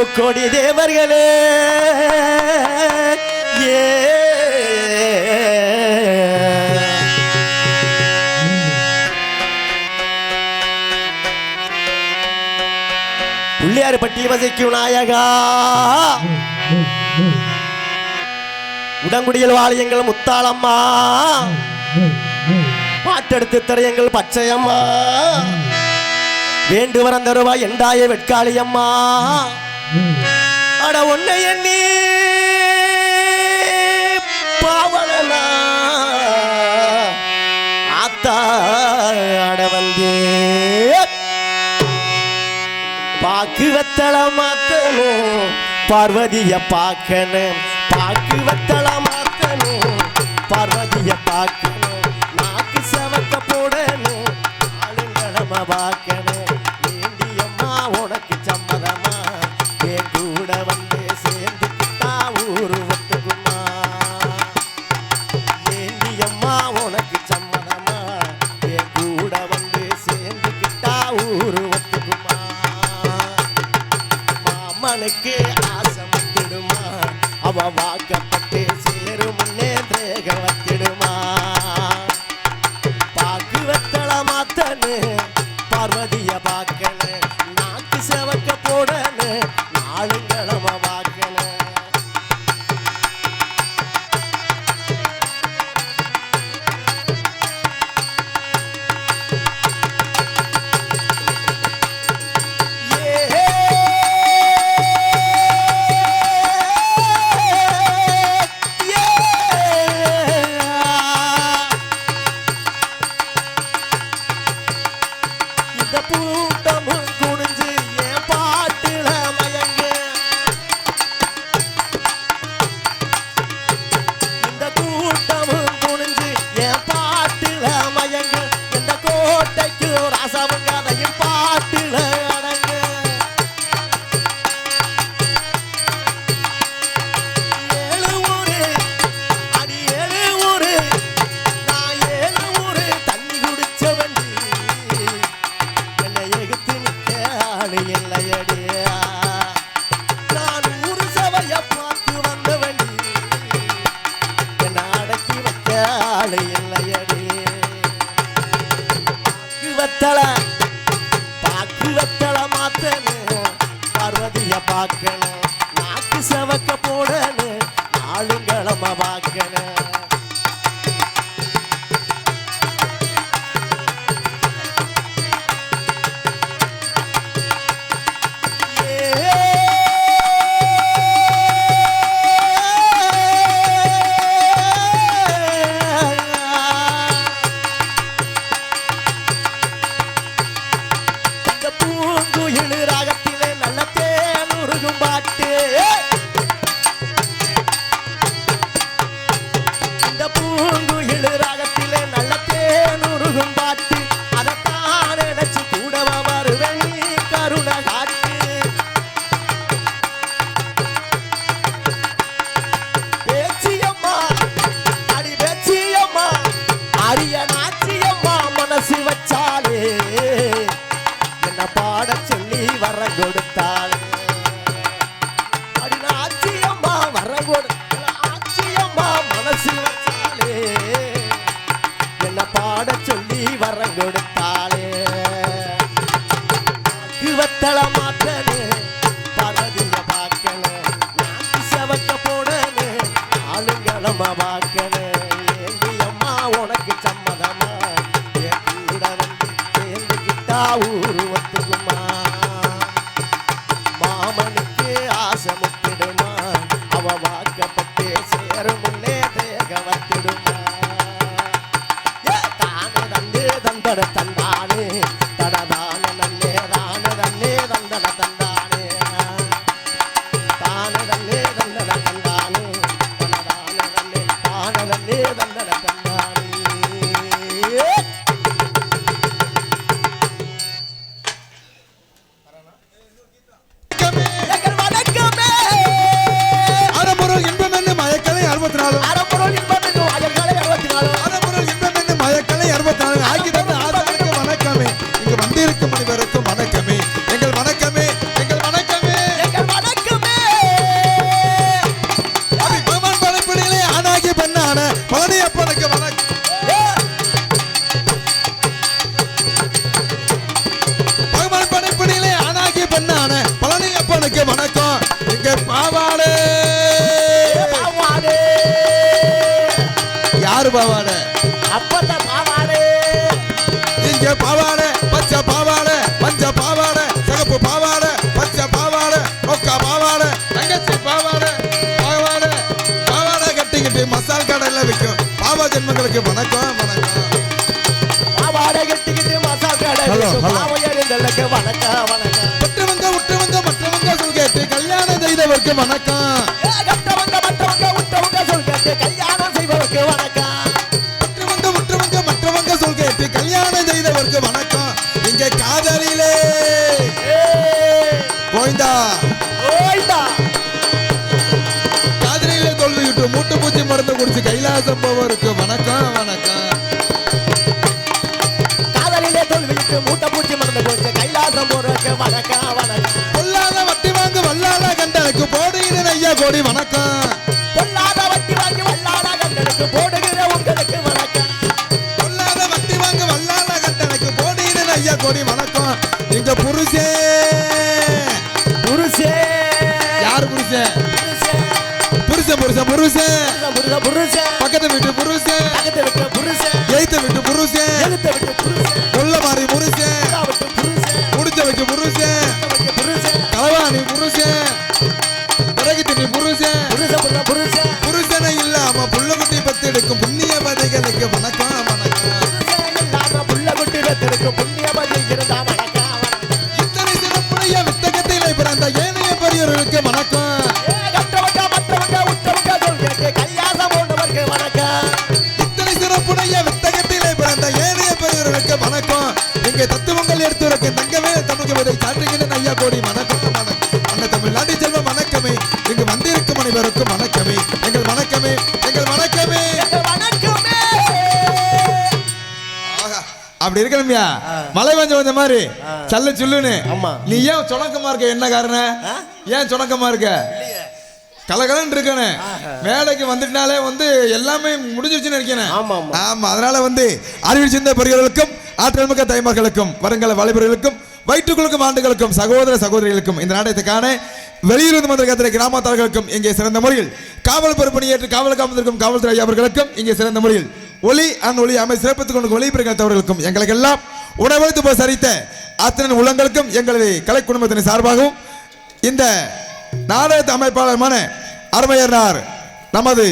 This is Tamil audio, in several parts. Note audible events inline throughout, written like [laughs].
முக்கோடி தேவர்களே. ஏ. பிள்ளையார்பட்டியில் வசிக்கும் நாயகா. உடங்குடியில் வாழியங்கள் முத்தாளம்மா. பாட்டெடுத்து திரையங்கள் பச்சையம்மா. வேண்டுவர் அந்த ரூபாய் எண்டாய வெட்காளியம்மா. அட ஒன்னை எண்ணி பாவலனா. ஆத்தா அட வந்தே. பாக்கு வெத்தல மாத்தணும் பார்வதிய பார்க்கணும் பாக்கு வெத்தல மாத்தணும் பார்வதிய பார்க்கணும் நாக்கு செவக்க போடணும் ஆளுங்களமா பார்க்கணும் ஆளு இல்லையடி வத்தல பாக்கு வத்தல மாத்தணும் பார்வதிய பார்க்கணும். நாக்கு செவக்க பட தந்த பட்டு பாவாடை. அப்பத்த பாவாடே. இங்க பாவாடை பச்சை பாவாடை மஞ்ச பாவாடை சிகப்பு பாவாடை பச்சை பாவாடை நொக்கா பாவாடை தங்கச்சி பாவாடை பாவாடை பாவாடை கட்டிக்கிட்டு மசால் கடையில் விற்கும். பாவா ஜென்மங்களுக்கு வணக்கம் வணக்கம். பாவாடை கட்டிக்கிட்டு மசால் கடை வணக்கம் வணக்கம். கைலாசம் போறதுக்கு வணக்கம். பொல்லாத வட்டி வாங்க வல்லாத கண்டனுக்கு போடுகிறேன் ஐயா கோடி வணக்கம். பொல்லாத வட்டி வாங்கி வல்லாத கண்டனுக்கு போடுகிற உங்களுக்கு வணக்கம். பொல்லாத வட்டி வாங்க வல்லாத கண்டனுக்கு போடுகிறேன் ஐயா கோடி வணக்கம். எங்க புருஷன் புருஷே. யார் புருஷன் புருஷே. புருஷன் புருஷன். அப்படி இருக்கணும்யா மழை வந்த மாதிரி. சல்ல சொல்லுன்னு. நீ ஏன் சுணக்கமா இருக்க? என்ன காரணம்? ஏன் சுணக்கமா இருக்க? கலகலன்னு இருக்கனே. வேலைக்கு வந்துட்டாலே வந்து எல்லாமே முடிஞ்சிருச்சுன்னு இருக்கேன் ஆமா, அதனால வந்து அறிவில் சிந்த பெரியவர்களுக்கும் ஆற்றல் மிக்க தாய்மார்களுக்கும் வருங்கால வாலிபர்களுக்கும் வயிற்றுக்குழுக்கும் ஆண்டுகளுக்கும் சகோதர சகோதரிகளுக்கும் இந்த நாடகத்தை காண வெளியிலிருந்து வந்த கத்திரை கிராமத்தார்களுக்கும் இங்கே சிறந்த முறையில் காவல் பொறுப்பணியேற்று காவல் காவலருக்கும் காவல்துறை அவர்களுக்கும் இங்கே சிறந்த முறையில் ஒளி அண்ட் ஒளி அமை சிறப்பித்துக் கொண்டு ஒளிபெருக்கத்தவர்களுக்கும் எங்களுக்கெல்லாம் உணவளித்து போய் சரித்த அத்தனை உள்ளங்களுக்கும் எங்களது கலை குடும்பத்தின் சார்பாகவும் இந்த நாடகத்து அமைப்பாளருமான அருமையனார் நமது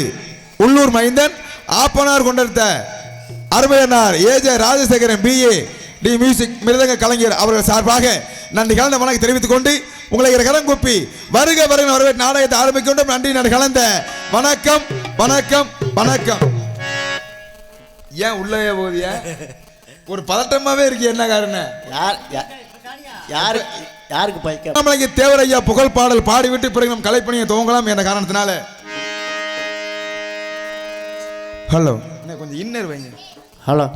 உள்ளூர் மைந்தன் ஆப்பனார் கொண்டிருந்த அருமையனார் A J Rajasekaran B A D music மிருதங்க கலைஞர் அவர்கள் சார்பாக நன்றி கலந்த வணக்கம் தெரிவித்துக் கொண்டு உங்களை கரம் கூப்பி வருக வருக வரவேற்று நாடகத்தை ஆரம்பிக்கின்றோம். நன்றி நன்றி கலந்த வணக்கம் வணக்கம் வணக்கம். ஏன் உள்ளே போதிய ஒரு பதட்டமாவே இருக்கு என்ன காரணம்? யார் யா- யாரு யாருக்கு பைக்க நம்மளுக்கு தேவரையா புகழ் பாடல் பாடிவிட்டு பிறகு நம் கலைப்பணியை துவங்கலாம் என்ற காரணத்தினால. ஹலோ. கொஞ்சம் இன்னர் வைங்க. ஹலோ.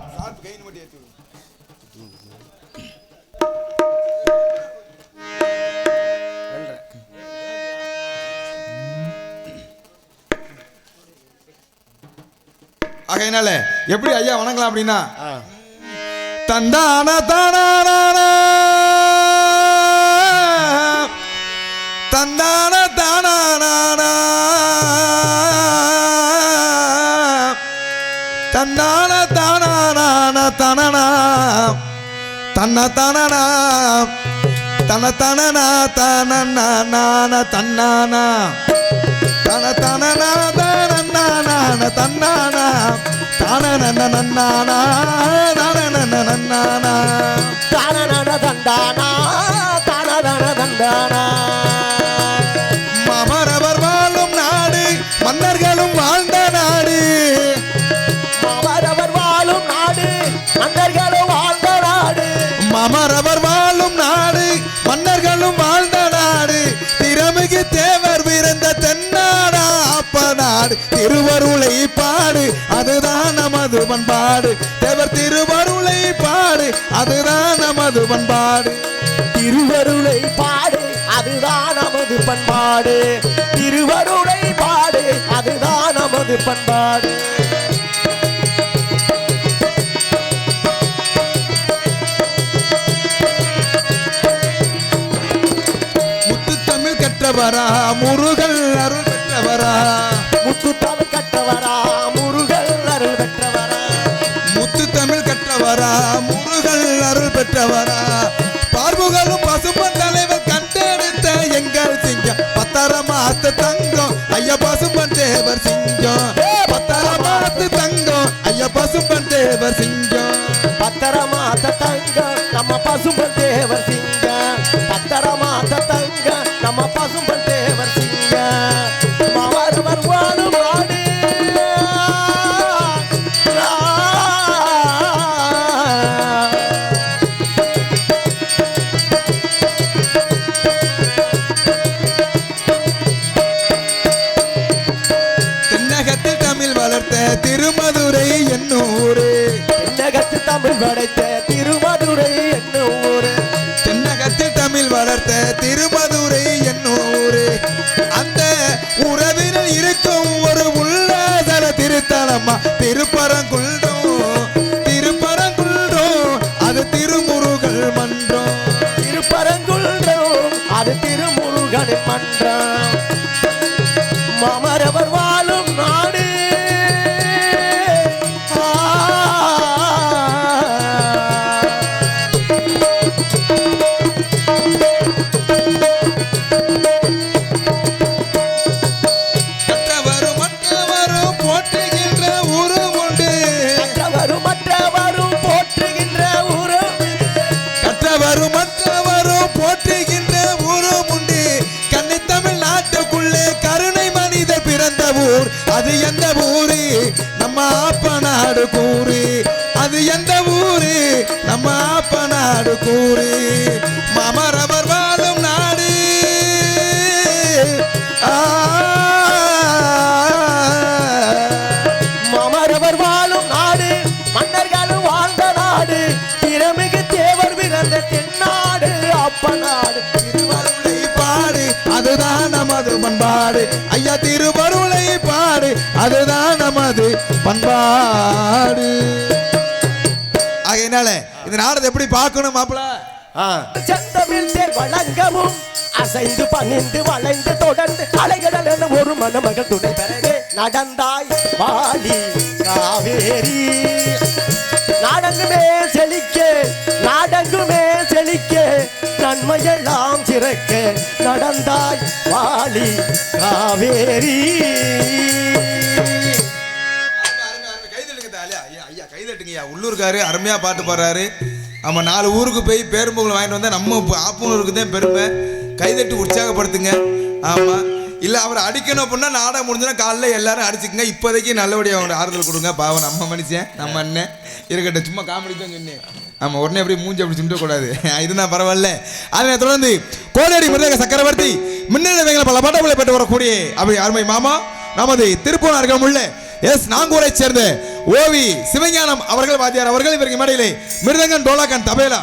ஆகையினால எப்படி ஐயா வணங்கலாம் அப்படின்னா தந்தான தானான தந்தான தானான தந்தான தானான. தனனா தன்ன. தனனா தன தனனா தனன தன்னானா. தன தனனா தனனான? தன்னானா தானனனனன்னானா தானனனனன்னானா தானன தந்தானா? தானதன தந்தானா? நாடு திருவருளை பாடு அதுதான் நமது பண்பாடு. தேவர் திருவருளை பாடு அதுதான் நமது பண்பாடு. திருவருளை பாடு அதுதான் நமது பண்பாடு. திருவருளை பாடு அதுதான் நமது பண்பாடு. முத்து தமிழ் கற்றவரா முருகன் அருள் பெற்றவரா. முத்து கற்றவரா முருகன் அருள் பெற்றவரா. ஐயா திருவருளை பாடு அதுதான் நமது பண்பாடு. ஆகையினால இந்த நாடத்தை எப்படி பார்க்கணும் மாப்பிள? செந்தமிழ் தேர் வழங்கவும் அசைந்து பணிந்து வளைந்து தொடர்ந்து அலைகடல் என ஒரு மணமகள் துணை பெறவே நடந்தாய் வாலி காவேரி. நாடங்குமே செழிக்க நாடங்குமே செழிக்க நன்மையெல்லாம் சிறக்க நடந்தாய் வாலி காவேரி. கைதட்டுங்கய்யா உள்ளூர்காரு அருமையா பாட்டு பாடுறாரு. நம்ம நாலு ஊருக்கு போய் பேரும்புகளை வாங்கிட்டு வந்தா நம்ம இப்ப ஆப்பனூருக்கு தான் பெருமை கைதட்டி உற்சாகப்படுத்துங்க. ஆமா இல்ல அவரை அடிக்கணும் அப்படின்னா நாடகம் முடிஞ்சுன்னா காலைல எல்லாரும் அடிச்சுக்கங்க. இப்போதைக்கு நல்லபடியாக அவங்க ஆறுதல் கொடுங்க. பாவம் நம்ம மனுஷன். நம்ம அண்ணன். இருக்கட்டும் சும்மா காமெடி தான் சொன்னேன். நம்ம உடனே அப்படியே மூஞ்சி அப்படி சிமிட்ட கூடாது. [laughs] இதுதான் பரவாயில்ல. அதனை தொடர்ந்து கோடேரி மிருதக சக்கரவர்த்தி மின்னணி பல பட்டங்களை பெற்று வரக்கூடிய அப்படி அருமை மாமா நமது திருப்பூர் அருகம் உள்ள எஸ் நாங்கூரை சேர்ந்த ஓவி சிவஞானம் அவர்கள் வாத்தியார் அவர்கள் இவருக்கு மேடையிலே மிருதங்கன் டோலாக்கன் தபேலா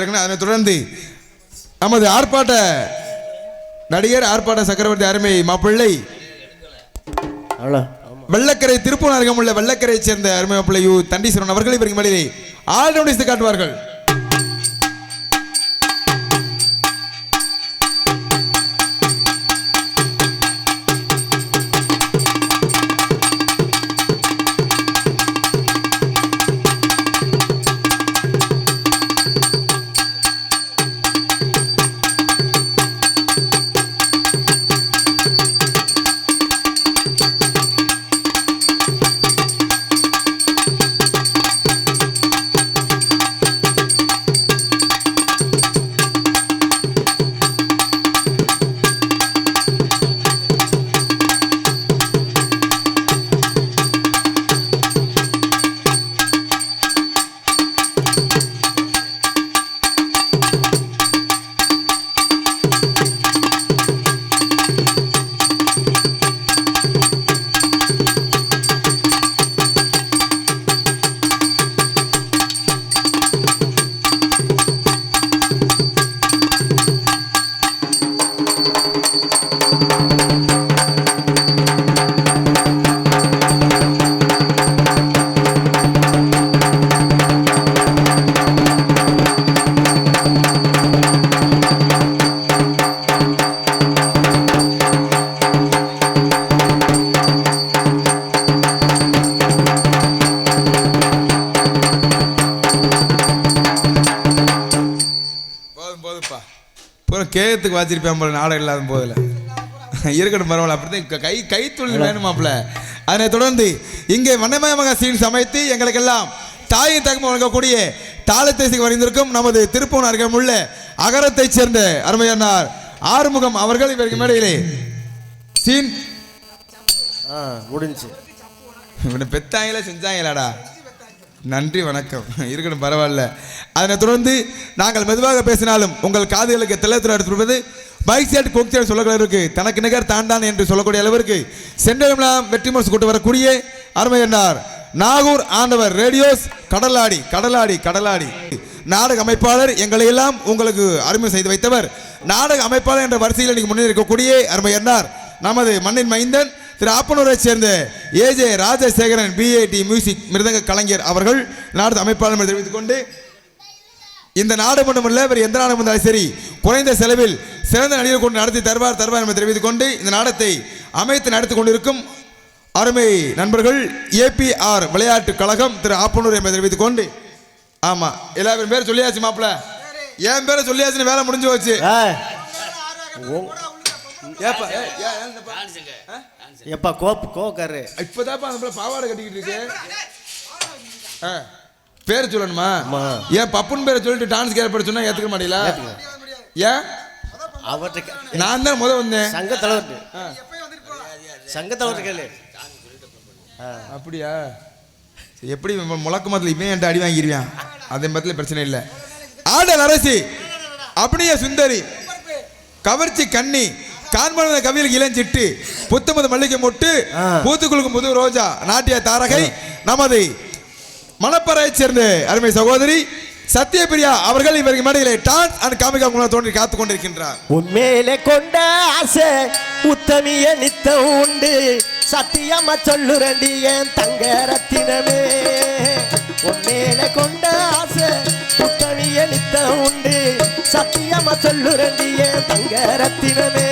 இருக்கணும் அதனை தொடர்ந்து நமது ஆர்ப்பாட்ட நடிகர் ஆர்ப்பாட்ட சக்கரவர்த்தி அருமை மாப்பிள்ளை. வெள்ளக்கரை திருப்பூர் அருகம் உள்ள வெள்ளக்கரையைச் சேர்ந்த அருமை மாப்பிள்ளை யு தண்டீஸ்வரன் அவர்கள் இவருக்கு மேலே ஆள் நோட்டீஸ் காட்டுவார்கள். வாச்சிருப்பேன் போல நாடகம் இல்லாத போதில். இருக்கட்டும் பரவாயில்ல அப்படிதான் க- கை கைத்தொழில் வேணுமாப்ல. அதனை தொடர்ந்து இங்கே வண்ணமயமாக சீன் சமைத்து எங்களுக்கெல்லாம் தாயின் தகவல் வழங்கக்கூடிய தாளத்தேசிக்கு வரைந்திருக்கும் நமது திருப்பூர் அருகம் உள்ள அகரத்தைச் சேர்ந்த அருமையன்னார் ஆறுமுகம் அவர்கள் இவருக்கு மேடையிலே சீன் ஆ முடிஞ்சு. இவனை பெத்தாங்களா செஞ்சாங்களாடா. நன்றி வணக்கம். இருக்கணும் பரவாயில்ல. அதனை தொடர்ந்து நாங்கள் மெதுவாக பேசினாலும் உங்கள் காதுகளுக்கு தெளிவுத்துறை எடுத்துருப்பது பைக் செட் கோக்சேட் சொல்லக்கூடியவருக்கு தனக்கு நிகர் தாண்டான் என்று சொல்லக்கூடிய அளவிற்கு சென்றெல்லாம் வெற்றி முரசு கொண்டு வரக்கூடிய அருமை என்னார் நாகூர் ஆண்டவர் ரேடியோஸ் கடலாடி கடலாடி கடலாடி. நாடக அமைப்பாளர் எங்களை எல்லாம் உங்களுக்கு அருமை செய்து வைத்தவர். நாடக அமைப்பாளர் என்ற வரிசையில் இன்னைக்கு முன்னே இருக்கக்கூடிய அருமை என்னார் நமது மண்ணின் மைந்தன் திரு ஆப்பனூரை சேர்ந்த ஏஜே ராஜசேகரன் பிஏடி மியூசிக் மிருதங்க கலைஞர் அவர்கள் நாடு அமைப்பாளர் தெரிவித்துக் கொண்டு இந்த நாடு மட்டுமல்ல வேறு எந்த நாடு வந்தாலும் சரி குறைந்த செலவில் சிறந்த நடிகர் கொண்டு நடத்தி தருவார் தருவார் என்று தெரிவித்துக் கொண்டு இந்த நாடத்தை அமைத்து நடத்தி கொண்டிருக்கும் அருமை நண்பர்கள் ஏபிஆர் விளையாட்டு கழகம் திரு ஆப்பனூர் என்பதை தெரிவித்துக் கொண்டு ஆமா எல்லாரும் பேர் சொல்லியாச்சு மாப்பிள என் பேரை சொல்லியாச்சுன்னு வேலை முடிஞ்சு போச்சு. ஏப்பா ஏ, ஏ, ஏன்னப்பா? எப்பா கோப் கோக்காரு இப்பதாப்பா அந்த பிள்ளை பாவாடை கட்டிக்கிட்டு இருக்கு. ஆ, பேர் சொல்லணுமா. ஏன் பப்புன் பேரை சொல்லிட்டு டான்ஸ் ஏற்பாடு சொன்னா ஏத்துக்க மாட்டீங்களா? ஏன்? அவர்கிட்ட நான் தான் முத வந்தேன். சங்க தலைவர். சங்க தலைவர் கேளு. ஆ. அப்படியா? சரி, எப்படி முழக்க மதத்தில் இவன் என்கிட்ட அடி வாங்கிடுவான் அதே பத்தில பிரச்சனை இல்லை. ஆடல் அரசி. அப்படியே சுந்தரி. கவர்ச்சி கண்ணி. காண்பன கவியில் இளஞ்சிட்டு புத்தமது மல்லிகை மொட்டு ஆ. பூத்துக்குழுக்கும் புது ரோஜா நாட்டிய தாரகை நமது மணப்பறையைச் சேர்ந்த அருமை சகோதரி சத்யபிரியா அவர்கள் இவருக்கு மேடையிலே டான்ஸ் அண்ட் காமிகா மூலம் தோன்றி காத்துக் கொண்டிருக்கின்றார். உண்மையிலே கொண்ட ஆசை உத்தமிய நித்தம் உண்டு. சத்தியமா சொல்லுரண்டி என் தங்க ரத்தினமே. உண்மையிலே கொண்ட ஆசை உத்தமிய நித்தம் உண்டு. சத்தியமா சொல்லுரண்டி என் தங்க ரத்தினமே.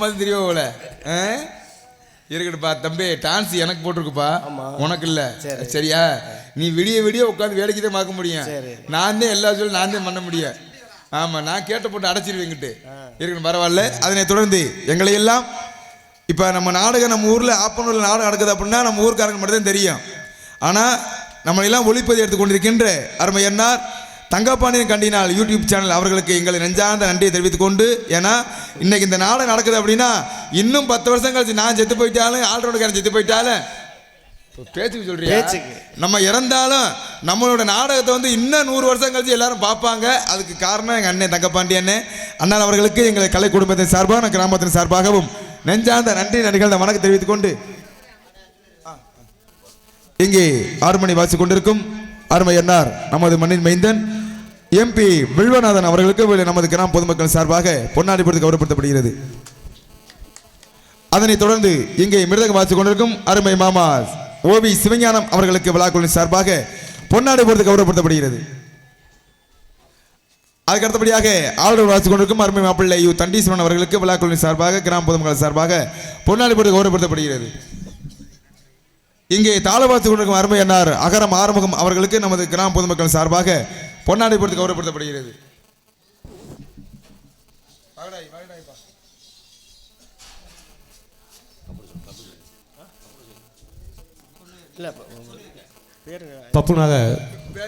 மாதிரி தெரிய போல? இருக்கட்டுப்பா தம்பி டான்ஸ் எனக்கு போட்டிருக்குப்பா. உனக்கு இல்ல. சரி. சரியா? நீ விடிய விடிய உட்காந்து வேடிக்கை தான் பார்க்க முடியும். நான் தான் எல்லா சொல்லும் நான் தான் பண்ண முடியும். ஆமா நான் கேட்ட போட்டு அடைச்சிருவேங்கிட்டு இருக்கணும் பரவாயில்ல. அதனை தொடர்ந்து எங்களை எல்லாம் இப்போ நம்ம நாடகம் நம்ம ஊரில் ஆப்பனூரில் நாடகம் நடக்குது அப்படின்னா நம்ம ஊருக்காரங்க மட்டும் தான் தெரியும் ஆனால் நம்மளெல்லாம் ஒளிப்பதி எடுத்துக் கொண்டிருக்கின்ற அருமை என்னார் தங்கப்பாண்டியன் கண்டினால் யூடியூப் சேனல் அவர்களுக்கு எங்களை நெஞ்சார்ந்த நன்றியை தெரிவித்துக் கொண்டு ஏன்னா இன்னைக்கு இந்த நாடகம் நடக்குது அப்படின்னா இன்னும் பத்து வருஷம் கழிச்சு நான் செத்து போயிட்டாலும் ஆல்ரவுண்டுக்காரன் செத்து போயிட்டாலும் பேச்சுக்கு பேச்சுக்கு. நம்ம இறந்தாலும் நம்மளோட நாடகத்தை வந்து இன்னும் நூறு வருஷம் கழிச்சு எல்லாரும் பார்ப்பாங்க. அதுக்கு காரணம் எங்க அண்ணன் தங்கப்பாண்டி அண்ணன் அண்ணன் அவர்களுக்கு எங்கள் கலை குடும்பத்தின் சார்பாக கிராமத்தின் சார்பாகவும் நெஞ்சார்ந்த நன்றி நடிகள் வணக்கம் தெரிவித்துக் கொண்டு இங்கே ஆறு மணி வாசிக் கொண்டிருக்கும். அருமை என்னார் நமது மண்ணின் மைந்தன் எம்பி வில்வநாதன் அவர்களுக்கு நமது கிராம பொதுமக்கள் சார்பாக பொன்னாடி பொறுத்து கௌரவப்படுத்தப்படுகிறது. அதனைத் தொடர்ந்து இங்கே மிருதகம் வாசிக் கொண்டிருக்கும் அருமை மாமா ஓவி சிவஞானம் அவர்களுக்கு விழாக்குழுவின் சார்பாக பொன்னாடி பொறுத்து கௌரவப்படுத்தப்படுகிறது. அதுக்கு அடுத்தபடியாக ஆளுநர் வாசிக் கொண்டிருக்கும் அருமை மாப்பிள்ளை யு தண்டீஸ்வரன் அவர்களுக்கு விழாக்குழுவின் சார்பாக கிராம பொதுமக்கள் சார்பாக பொன்னாடி பொறுத்து கௌரவப்படுத்தப்படுகிறது. இங்கே தாளவாசி கொண்டிருக்கும் அருமை என்னார் அகரம் ஆறுமுகம் அவர்களுக்கு நமது கிராம பொதுமக்கள் சார்பாக பொன்னாடை பொறுத்து கௌரவப்படுத்தப்படுகிறது. பப்புனாக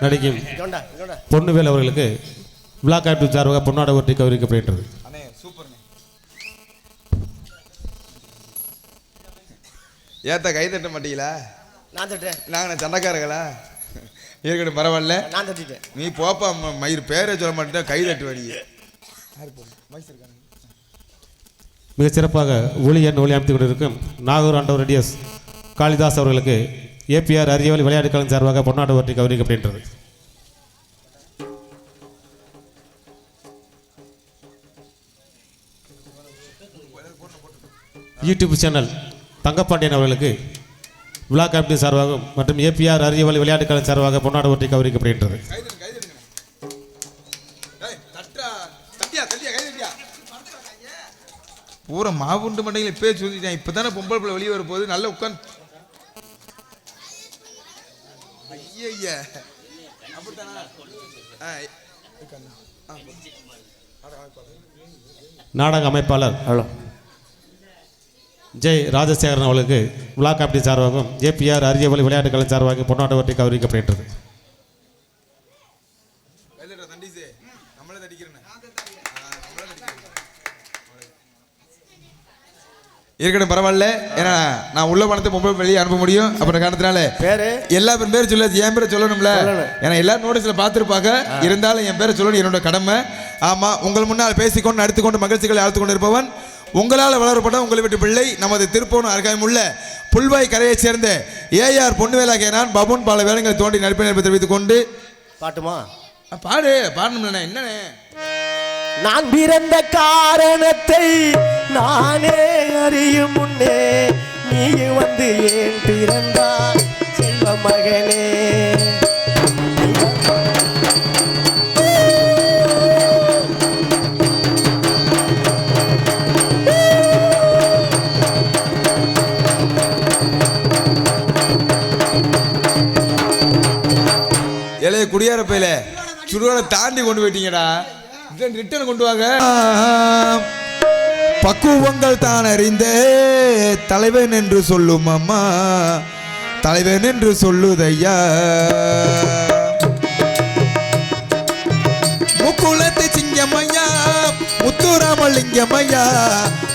நடிக்கும் பொன்னுவேல் அவர்களுக்கு பிளாக் ஆக்டிவ் சார்பாக பொன்னாட ஒட்டி கௌரவிக்கப்படுகின்றது. ஏத்த கை தட்ட மாட்டீங்களா? நான் தட்டேன் நாங்கள் சண்டைக்காரங்களா இருக்கட்டும் பரவாயில்ல. நான் தட்டிட்டேன். நீ போப்பா மயிர் பேரை சொல்ல மாட்டேன் கை தட்டு வடிய மிகச் சிறப்பாக ஒளியன் ஒளி அமைத்துக் கொண்டிருக்கும் நாகூர் ஆண்டவர் ரெடியஸ் காளிதாஸ் அவர்களுக்கு ஏபிஆர் அரியவல் விளையாட்டுக்களின் சார்பாக பொன்னாட ஒட்டி கௌரவிக்கப்படுகின்றது யூடியூப் சேனல் தங்கப்பாண்டியன் அவர்களுக்கு விழா கமிட்டி சார்பாகவும் மற்றும் ஏபிஆர் அரியவல் விளையாட்டுக்களின் சார்பாக பொன்னாட ஒட்டி கௌரவிக்கப்படுகின்றது. பூரா மாவுண்டு மண்டையில் இப்பே சொல்லிட்டேன் இப்போ தானே பொம்பளை பிள்ளை வெளியே வர போகுது. நல்லா உட்காந்து ஐயா நாடக அமைப்பாளர் ஹலோ. ஜெய் ராஜசேகரன் அவர்களுக்கு விழா கமிட்டி சார்பாகவும் ஜேபிஆர் அரியவழி விளையாட்டுக்களின் சார்பாக பொன்னாட்ட ஒட்டி கௌரவிக்கப்படுகின்றது கைதட்டுற தண்டீசே நம்மளே தடிக்கிறேன். இருக்கட்டும் பரவாயில்ல. ஏன்னா நான் உள்ள பணத்தை பொம்பளை வெளியே அனுப்ப முடியும். அப்புறம் காரணத்தினால பேரு? எல்லா பேரும் பேர் சொல்ல என் பேரை சொல்லணும்ல. சொல்லணும். ஏன்னா எல்லாரும் நோட்டீஸ்ல பார்த்துருப்பாங்க. இருந்தாலும் என் பேரை சொல்லணும் என்னோட கடமை. ஆமா உங்கள் முன்னால் பேசிக்கொண்டு நடித்துக்கொண்டு மகிழ்ச்சிகளை அழுத்து கொண்டு இருப்பவன் உங்களால் வளரப்பட்ட உங்களை விட்டு பிள்ளை நமது திருப்பூர் அருகாமையுள்ள புல்வாய் கரையைச் சேர்ந்த ஏஆர் பொன்னுவேலாகிய நான் பபுன் பல வேலைகளை தோண்டி நடிப்பேன் என்பதை தெரிவித்துக் கொண்டு. பாட்டுமா? பாடு பாடணும்ல என்னண்ணே? நான் பிறந்த காரணத்தை நானே அறியும் முன்னே நீ வந்து ஏன் பிறந்தா செல்வ மகனே பையில சுடுகாடை தாண்டி கொண்டு போயிட்டீங்கடா. ரிட்டர்ன் கொண்டு வாங்க. பக்குவங்கள் தான் அறிந்த தலைவன் என்று சொல்லும் அம்மா. தலைவன் என்று சொல்லுதையா. முக்குளத்து சிங்கமையா முத்துராமலிங்கமையா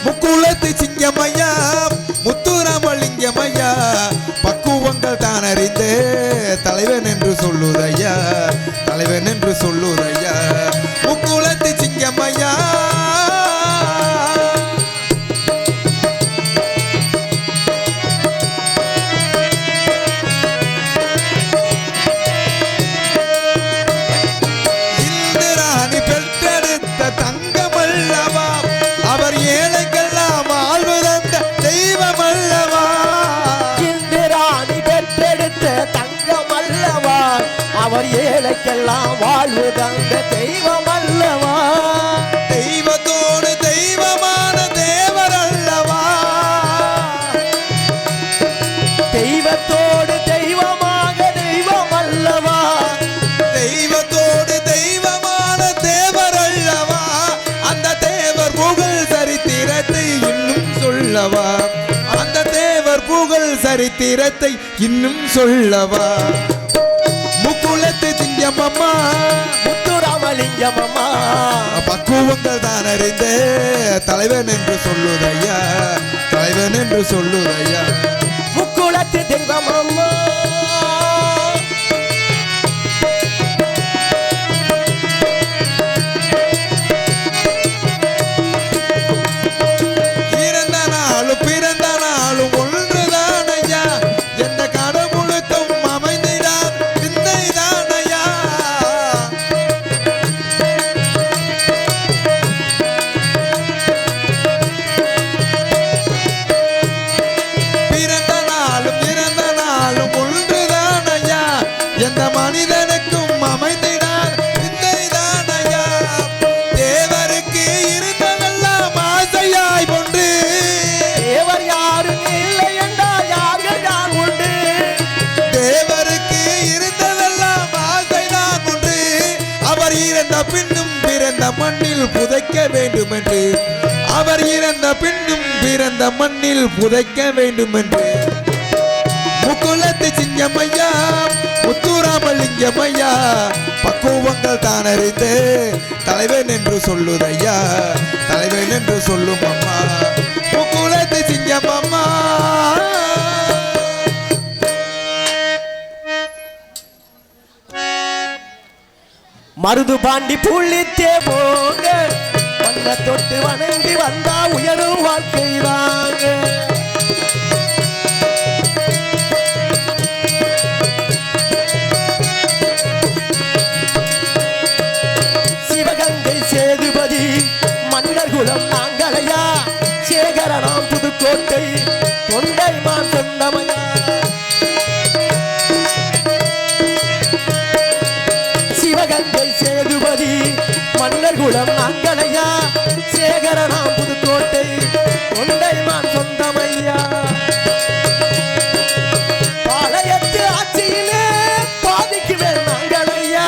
முக்குளத்து சிங்கமையா முத்துராமலிங்கமையா பக்குவங்கள் தான் அறிந்து தலைவன் என்று சொல்லுதையா. தலைவன் அல்லவா அவர் ஏழைக்கெல்லாம் வாழ்வு தந்த தெய்வம் அல்லவா? தெய்வத்தோடு தெய்வமான தேவர் அல்லவா? தெய்வத்தோடு தெய்வமாக தெய்வம் அல்லவா? தெய்வத்தோடு தெய்வமான தேவர் அல்லவா? அந்த தேவர் புகழ் சரித்திரத்தை இன்னும் சொல்லவா? அந்த தேவர் புகழ் சரித்திரத்தை இன்னும் சொல்லவா? யமமா. பக்குவங்கள் தான் அறிந்தே. தலைவன் என்று சொல்லுதையா தலைவன் என்று சொல்லுதையா வைக்க வேண்டும் என்று முக்குலத்து சிங்கமையா முத்துராமலிங்கமையா பக்குவங்கள் தான் அறிந்து. தலைவன் என்று சொல்லுதையா தலைவன் என்று சொல்லும் அம்மா. முக்குலத்து சிங்கம் மருது பாண்டி புள்ளித்தே போங்க தொட்டு வணங்கி வந்தா உயரும் வாழ்க்கைதான். குலம் நாங்களையா சேகரனாம் புதுக்கோட்டை தொண்டைமான் சொந்தமையா? பாளையத்து ஆட்சியிலே பாதிக்கு மேல் நாங்களையா?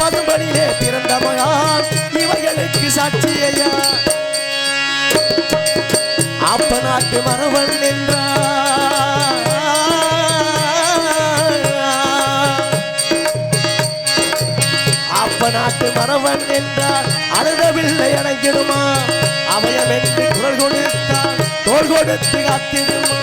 பசும்படியிலே பிறந்த மகான் இவைகளுக்கு சாட்சியையா? அப்ப நாட்டு மரவன் என்றார் அப்ப நாட்டு மரவன் என்றார் காத்திடுமா? அடைஞ்சிடுமா அவயம் என்று குரல் கொடுத்தான் தோல் கொடுத்து காத்திடுமா?